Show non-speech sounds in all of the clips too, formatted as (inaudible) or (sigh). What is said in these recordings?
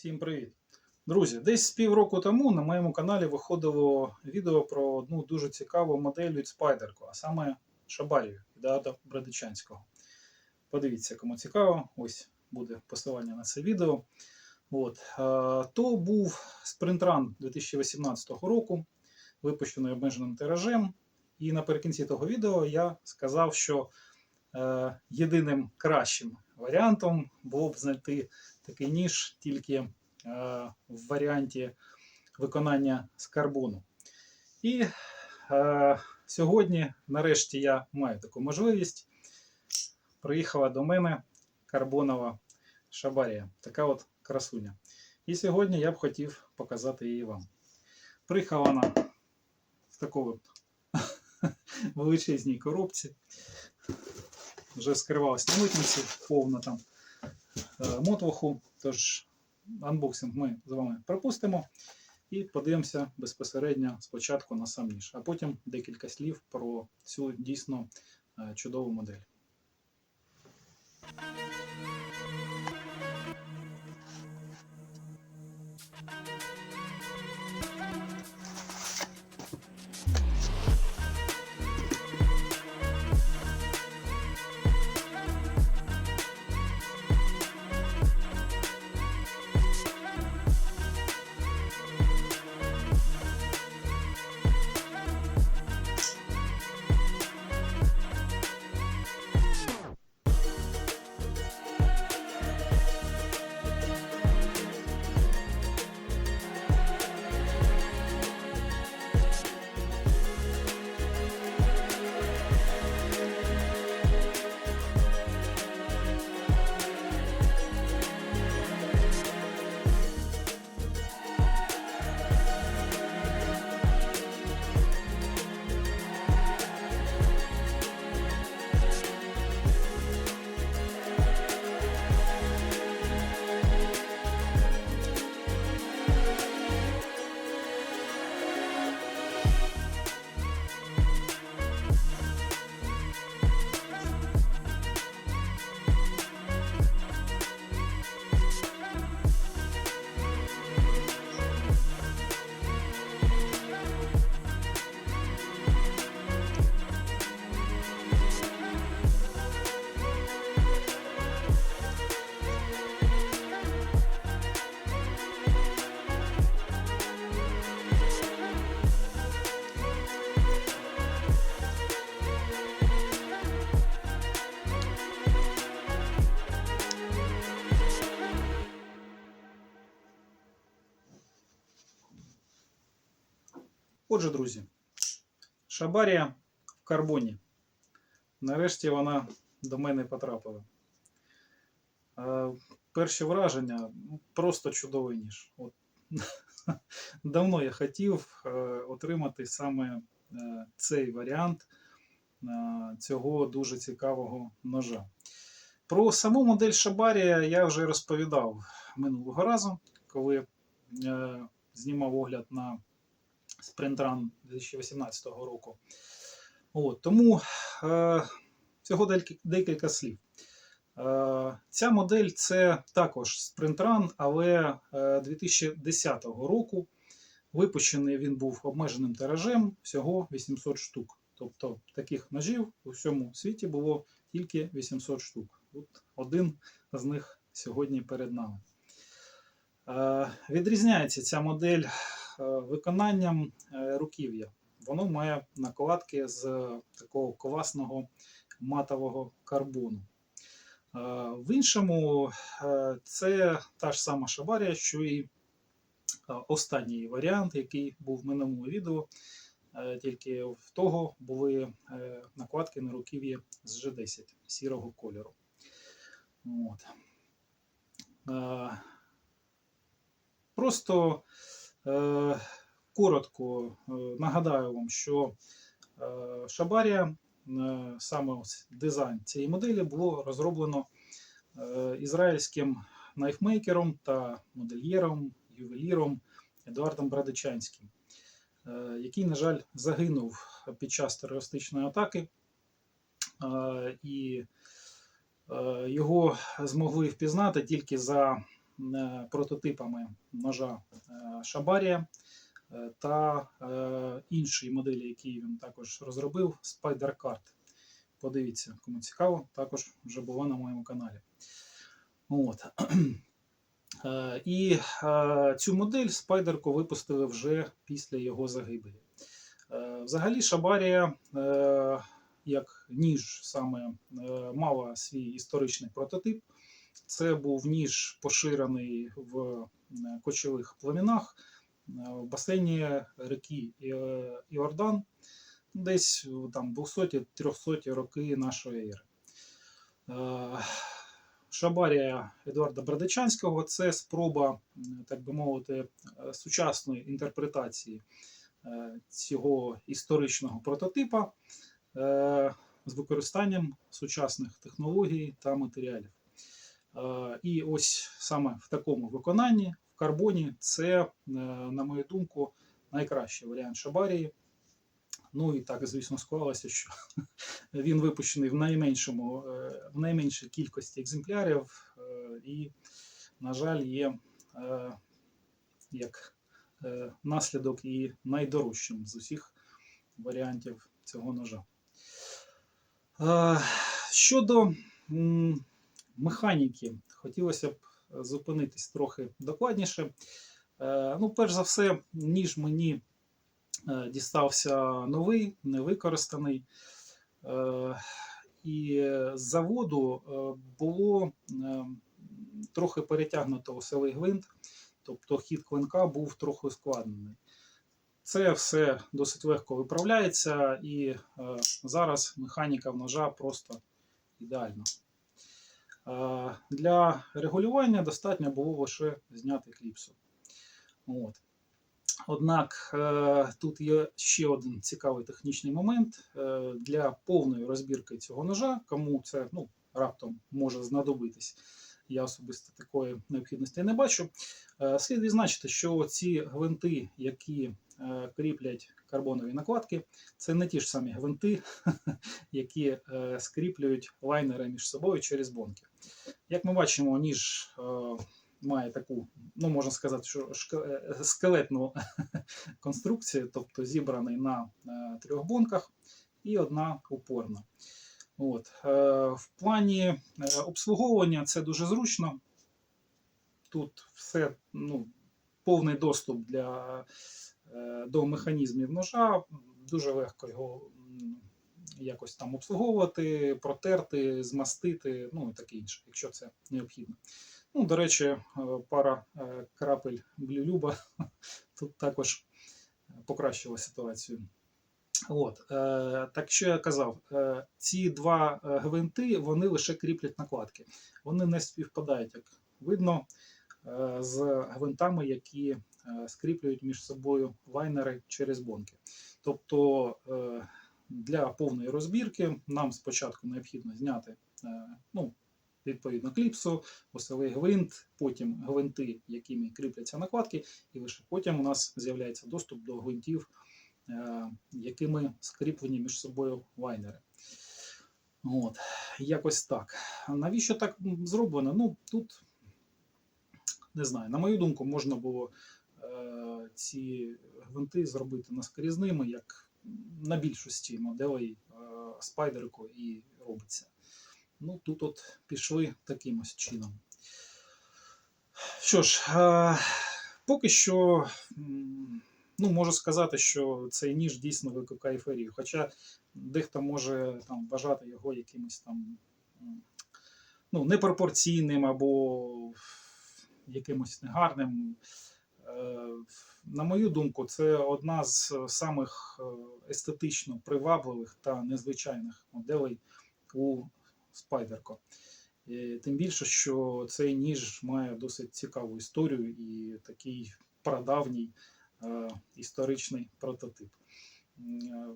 Всім привіт! Друзі, десь з півроку тому на моєму каналі виходило відео про одну дуже цікаву модель від Спайдерко, а саме Шабарію від Ада Брадичанського. Подивіться, кому цікаво, ось буде посилання на це відео. От. То був спринтран 2018 року, випущений обмеженим тиражем. І наприкінці того відео я сказав, що е, єдиним кращим варіантом було б знайти такий ніж тільки е, в варіанті виконання з карбону. І е, сьогодні, нарешті, я маю таку можливість. Приїхала до мене карбонова шабарія, така от красуня. І сьогодні я б хотів показати її вам. Приїхала вона в от (laughs) величезній коробці. Вже скривалась на митниці, повна там е, мотвоху. Тож анбоксинг ми з вами пропустимо і подивимося безпосередньо спочатку на сам ніж, а потім декілька слів про цю дійсно е, чудову модель. Отже, друзі, шабарія в карбоні. Нарешті вона до мене потрапила. Е, Перші враження ну, просто чудовий ніж. От, (laughs) давно я хотів е, отримати саме е, цей варіант цього дуже цікавого ножа. Про саму модель Шабарія я вже розповідав минулого разу, коли знімав огляд на спринтран 2018 року. От, тому е, всього декілька слів. Е, ця модель це також спринтран, але е, 2010 року випущений він був обмеженим тиражем всього 800 штук. Тобто таких ножів у всьому світі було тільки 800 штук. От один з них сьогодні перед нами. Е, Відрізняється ця модель е, виконанням е, руків'я. Воно має накладки з е, такого класного матового карбону. Е, В іншому е, це та ж сама шабарія, що і е, останній варіант, який був в минулому відео. Е, Тільки в того були е, накладки на руків'ї з G10 сірого кольору. От. Е, Просто е, коротко е, нагадаю вам, що е, Шабарія, е, саме ось дизайн цієї моделі, було розроблено е, ізраїльським найфмейкером та модельєром, ювеліром Едуардом Брадичанським, е, який, на жаль, загинув під час терористичної атаки. Е, і е, його змогли впізнати тільки за е, прототипами ножа е, Шабарія е, та е, інші моделі, які він також розробив, Spider Card. Подивіться, кому цікаво, також вже була на моєму каналі. От. (clears throat) Е, І е, цю модель Спайдерко випустили вже після його загибелі. Е, Взагалі, Шабарія, е, як ніж саме е, мала свій історичний прототип. Це був ніж поширений в е, кочових племінах е, в басейні реки Іордан, десь е, там 200-300 роки нашої ери. Е, Шабарія Едуарда Бердичанського це спроба, так би мовити, е, сучасної інтерпретації е, цього історичного прототипа е, з використанням сучасних технологій та матеріалів. Е, І ось саме в такому виконанні в карбоні це, е, на мою думку, найкращий варіант Шабарії. Ну і так, звісно, склалося, що (laughs) він випущений в найменшому, е, в найменшій кількості екземплярів, і, на жаль, є як наслідок і найдорожчим з усіх варіантів цього ножа. Щодо механіки, хотілося б зупинитись трохи докладніше. Е, Ну, перш за все, ніж мені е, дістався новий, невикористаний. Е, І з заводу е, було е, трохи перетягнуто осевий гвинт, тобто хід клинка був трохи ускладнений. Це все досить легко виправляється, і е, зараз механіка в ножа просто ідеальна. Е, Для регулювання достатньо було лише зняти кліпсу. От. Однак е, тут є ще один цікавий технічний момент. Е, Для повної розбірки цього ножа, кому це ну, раптом може знадобитись, я особисто такої необхідності не бачу. Слід відзначити, що ці гвинти, які кріплять карбонові накладки, це не ті ж самі гвинти, (laughs) які е, скріплюють лайнери між собою через бонки. Як ми бачимо, ніж е, має таку, ну можна сказати, що е, скелетну (laughs) конструкцію, тобто зібраний на е, трьох бонках і одна упорна. От. Е, В плані е, обслуговування це дуже зручно. Тут все ну, повний доступ для, е, до механізмів ножа. Дуже легко його якось там обслуговувати, протерти, змастити, ну і таке інше, якщо це необхідно. Ну, до речі, е, пара е, крапель блюлюба (laughs) тут також покращила ситуацію. От, е, так що я казав, е, ці два е, гвинти вони лише кріплять накладки. Вони не співпадають, як видно, е, з гвинтами, які е, скріплюють між собою лайнери через бонки. Тобто е, для повної розбірки нам спочатку необхідно зняти е, ну, відповідно кліпсу, осевий гвинт, потім гвинти, якими кріпляться накладки, і лише потім у нас з'являється доступ до гвинтів, е, якими скріплені між собою лайнери. От, якось так. Навіщо так зроблено? Ну, тут не знаю, на мою думку, можна було е, ці гвинти зробити наскрізними, як на більшості моделей е, спайдерко і робиться. Ну, тут от пішли таким ось чином. Що ж, е, поки що, ну, можу сказати, що цей ніж дійсно викликає ейфорію. Хоча дехто може там, вважати його якимось там ну, непропорційним або якимось негарним. Е, На мою думку, це одна з самих е, естетично привабливих та незвичайних моделей у Спайдерко. Е, Тим більше, що цей ніж має досить цікаву історію і такий прадавній е, історичний прототип. Е,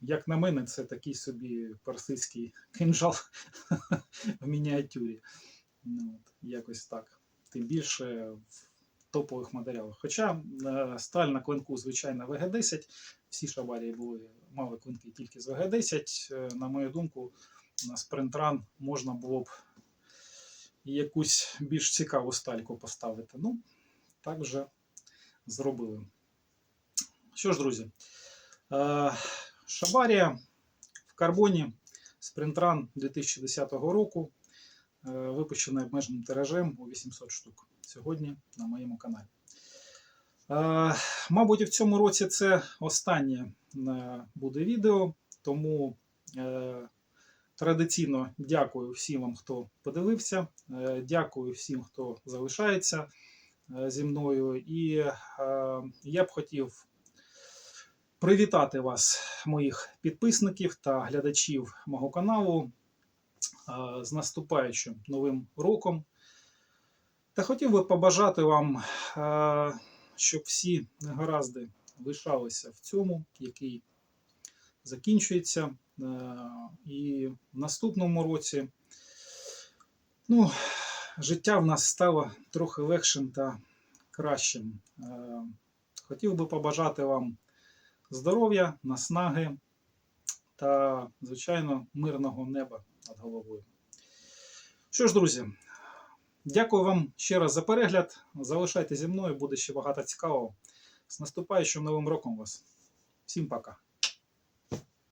Як на мене, це такий собі персидський кинжал (laughs) в мініатюрі. Ну, якось так. Тим більше в топових матеріалах. Хоча е, сталь на клинку, звичайно, ВГ-10, всі шабарії були, мали клинки тільки з ВГ-10. Е, На мою думку, на спринтран можна було б якусь більш цікаву стальку поставити. Ну, так вже зробили. Що ж, друзі, е, Шабарія в карбоні Спринтран 2010 року, випущений обмеженим тиражем у 800 штук. Сьогодні на моєму каналі. Е, Мабуть, в цьому році це останнє е, буде відео, тому е, традиційно дякую всім вам, хто подивився. Дякую всім, хто залишається зі мною. І я б хотів привітати вас, моїх підписників та глядачів мого каналу з наступаючим новим роком. Та хотів би побажати вам, е, щоб всі негаразди лишалися в цьому, який закінчується. Е, І в наступному році ну, життя в нас стало трохи легшим та кращим. Е, Хотів би побажати вам здоров'я, наснаги та, звичайно, мирного неба над головою. Що ж, друзі, дякую вам ще раз за перегляд. Залишайтеся зі мною, буде ще багато цікавого. З наступаючим новим роком вас. Всім пока!